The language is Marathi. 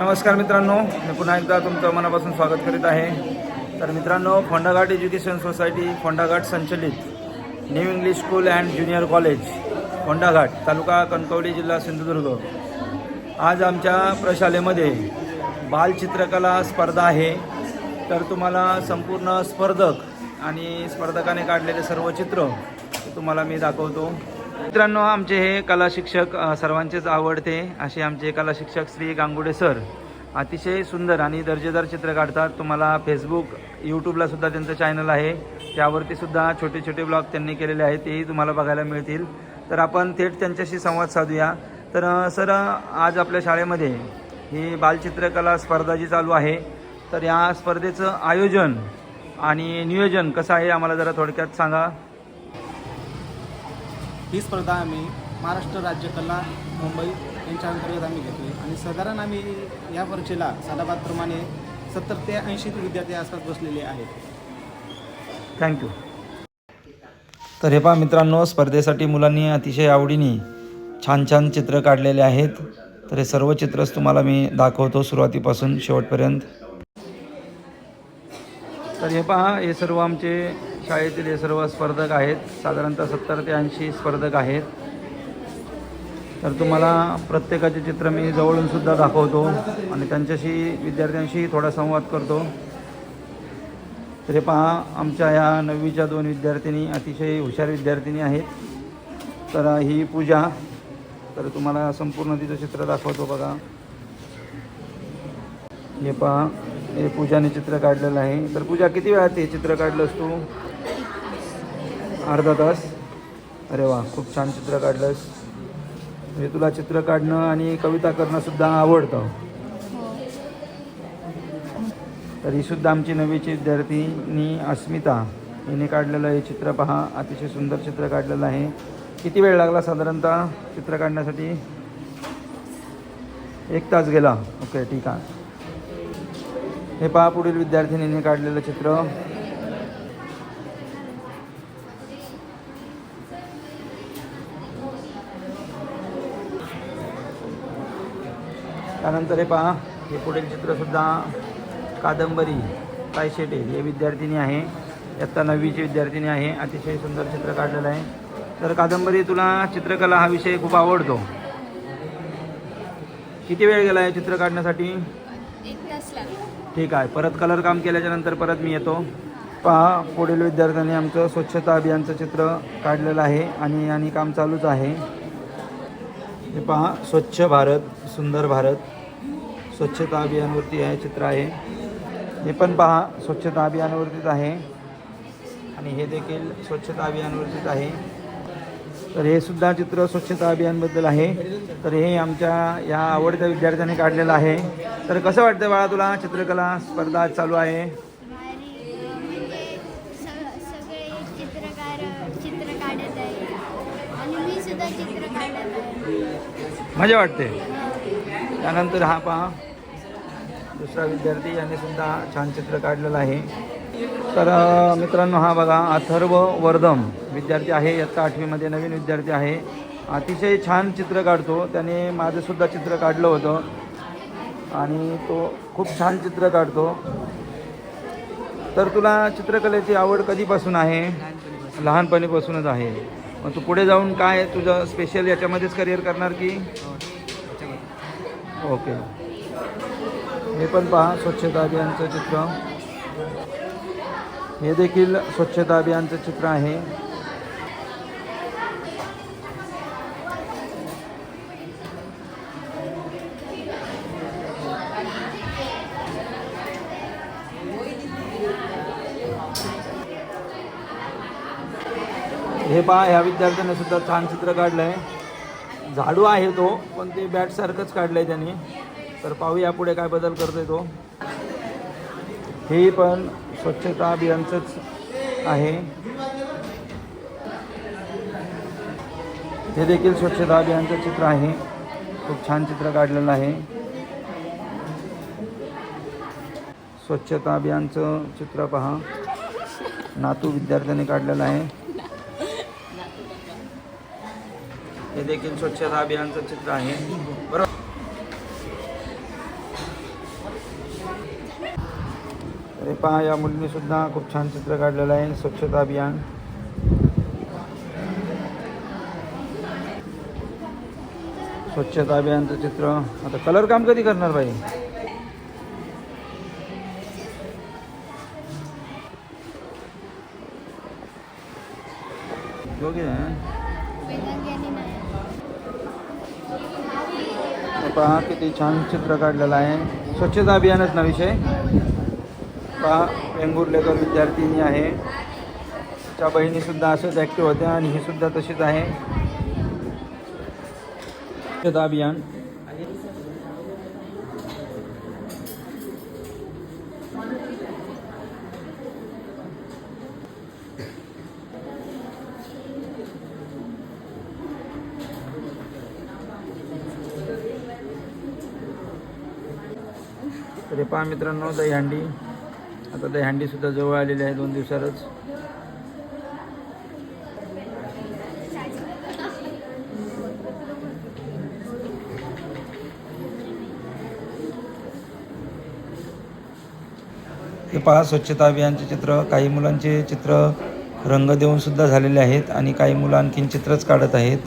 नमस्कार मित्रांनो मी पुन्हा एकदा तुमचं मनापासून स्वागत करीत आहे. तर मित्रांनो फोंडाघाट एज्युकेशन सोसायटी फोंडाघाट संचलित new English school and junior college Phondaghat taluka Kankavli जिल्हा सिंधुदुर्ग. आज आमच्या प्रशालेमध्ये बालचित्रकला स्पर्धा आहे. तर तुम्हाला संपूर्ण स्पर्धक आणि स्पर्धकाने काढलेले सर्व चित्र तुम्हाला मी दाखवतो. मित्रांनो आमचे हे कला शिक्षक सर्वांचेच आवडते. असे आमचे कला शिक्षक श्री गांगुडे सर अतिशय सुंदर आणि दर्जेदार चित्र काढतात. तुम्हाला फेसबुक यूट्यूबला सुद्धा त्यांचं चॅनल आहे. त्यावरती सुद्धा छोटे छोटे ब्लॉग त्यांनी केलेले आहेत. तेही तुम्हाला बघायला मिळतील. तर आपण थेट त्यांच्याशी संवाद साधूया. तर सर आज आपल्या शाळेमध्ये ही बालचित्रकला स्पर्धा जी चालू आहे तर या स्पर्धेचं आयोजन आणि नियोजन कसं आहे? आम्हाला जरा थोडक्यात सांगा. ही स्पर्धा आम्ही महाराष्ट्र राज्य कला मुंबई यांच्या अंतर्गत आम्ही घेतो आहे आणि साधारण आम्ही या परीक्षेला साधाबादप्रमाणे सत्तर ते ऐंशी विद्यार्थी आसपास बसलेले आहेत. थँक्यू तर हे पहा मित्रांनो स्पर्धेसाठी मुलांनी अतिशय आवडीने छान छान चित्र काढलेले आहेत. तर हे सर्व चित्रच तुम्हाला मी दाखवतो सुरुवातीपासून शेवटपर्यंत. तर हे पहा हे सर्व आमचे शाळेतील हे सर्व स्पर्धक आहेत. साधारणतः सत्तर ते ऐंशी स्पर्धक आहेत. तर तुम्हाला प्रत्येकाचे चित्र मी जवळूनसुद्धा दाखवतो आणि त्यांच्याशी विद्यार्थ्यांशी थोडा संवाद करतो. तर हे पहा आमच्या या नववीच्या दोन विद्यार्थिनी अतिशय हुशार विद्यार्थिनी आहेत. तर ही पूजा. तर तुम्हाला संपूर्ण तिचं चित्र दाखवतो बघा. हे पहा हे पूजाने चित्र काढलेलं आहे. तर पूजा किती वेळात हे चित्र काढलंस तू? अर्धा तास. अरे वा खूप छान चित्र काढलंस. म्हणजे तुला चित्र काढणं आणि कविता करणंसुद्धा आवडतं. तर ही सुद्धा आमची नवीची विद्यार्थिनी अस्मिता हिने काढलेलं हे चित्र पहा. अतिशय सुंदर चित्र काढलेलं आहे. किती वेळ लागला साधारणतः चित्र काढण्यासाठी? एक तास गेला. ओके ठीक आहे. हे पहा पुढील विद्यार्थिनीने काढलेलं चित्र. त्यानंतर हे पहा हे पुढील चित्रसुद्धा कादंबरी तायशेटे हे विद्यार्थिनी आहे. इयत्ता नववीची विद्यार्थिनी आहे. अतिशय सुंदर चित्र काढलेलं आहे. तर कादंबरी तुला चित्रकला हा विषय खूप आवडतो. किती वेळ गेला आहे चित्र काढण्यासाठी? ठीक आहे. परत कलर काम केल्याच्यानंतर परत मी येतो. पहा पुढील विद्यार्थ्यांनी आमचं स्वच्छता अभियानचं चित्र काढलेलं आहे आणि आणि काम चालूच आहे. हे पहा स्वच्छ भारत सुंदर भारत. स्वच्छता अभियानवरती आहे चित्र आहे. हे पण पहा स्वच्छता अभियानावरतीच आहे. आणि हे देखील स्वच्छता अभियानावरतीच आहे. तर हे सुद्धा चित्र स्वच्छता अभियानबद्दल आहे. तर हे आमच्या या आवडत्या विद्यार्थ्यांनी काढलेलं आहे. तर कसं वाटतं बाळा तुला? चित्रकला स्पर्धा चालू म्हणजे आहे. मजा वाटते. त्यानंतर हा पहा. दुसरा विद्यार्थी याने सुद्धा छान चित्र काढलेलं आहे. तर मित्रांनो हा बघा अथर्व वर्धम विद्यार्थी आहे. इयत्ता आठवीमध्ये नवीन विद्यार्थी आहे. अतिशय छान चित्र काढतो. त्याने माझंसुद्धा चित्र काढलं होतं. आणि तो खूप छान चित्र काढतो. तर तुला चित्रकलेची आवड कधीपासून आहे? लहानपणीपासूनच आहे. मग तू पुढे जाऊन काय तुझं स्पेशल याच्यामध्येच करिअर करणार की? ओके हे पण पहा स्वच्छता अभियानचं चित्र. हे देखील स्वच्छता अभियानचं चित्र आहे. हे पहा ह्या विद्यार्थ्याने सुद्धा छान चित्र काढलं आहे झाडू आहे तो पण ते बॅटसारखंच काढलं आहे त्यांनी. तर पाहूया पुढे काय बदल करतोय तो. हे पण स्वच्छता अभियानचंच आहे. हे देखील स्वच्छता अभियानचं चित्र आहे. खूप छान चित्र काढलेलं आहे. स्वच्छता अभियानचं चित्र पहा. नातू विद्यार्थ्यांनी काढलेलं आहे. हे देखील स्वच्छता अभियानचं चित्र आहे बरोबर हे पहा या मुलींनीसुद्धा खूप छान चित्र काढलेलं आहे. स्वच्छता अभियान. स्वच्छता अभियानचं चित्र. आता कलर काम कधी करणार बाई? योग्य पहा किती छान चित्र काढलेलं आहे. स्वच्छता अभियानच ना विषय? पहा वेंगुर्लेकर विद्यार्थिनी आहे. त्या बहिणीसुद्धा असंच ॲक्टिव्ह होत्या आणि ही सुद्धा तशीच आहे. स्वच्छता अभियान. तर पहा मित्रांनो दहीहंडी. आता दहीहंडीसुद्धा जवळ आलेली आहे दोन दिवसातच हे पहा स्वच्छता अभियानचे चित्र. काही मुलांचे चित्र रंग देऊन सुद्धा झालेले आहेत आणि काही मुलं आणखीन चित्रच काढत आहेत.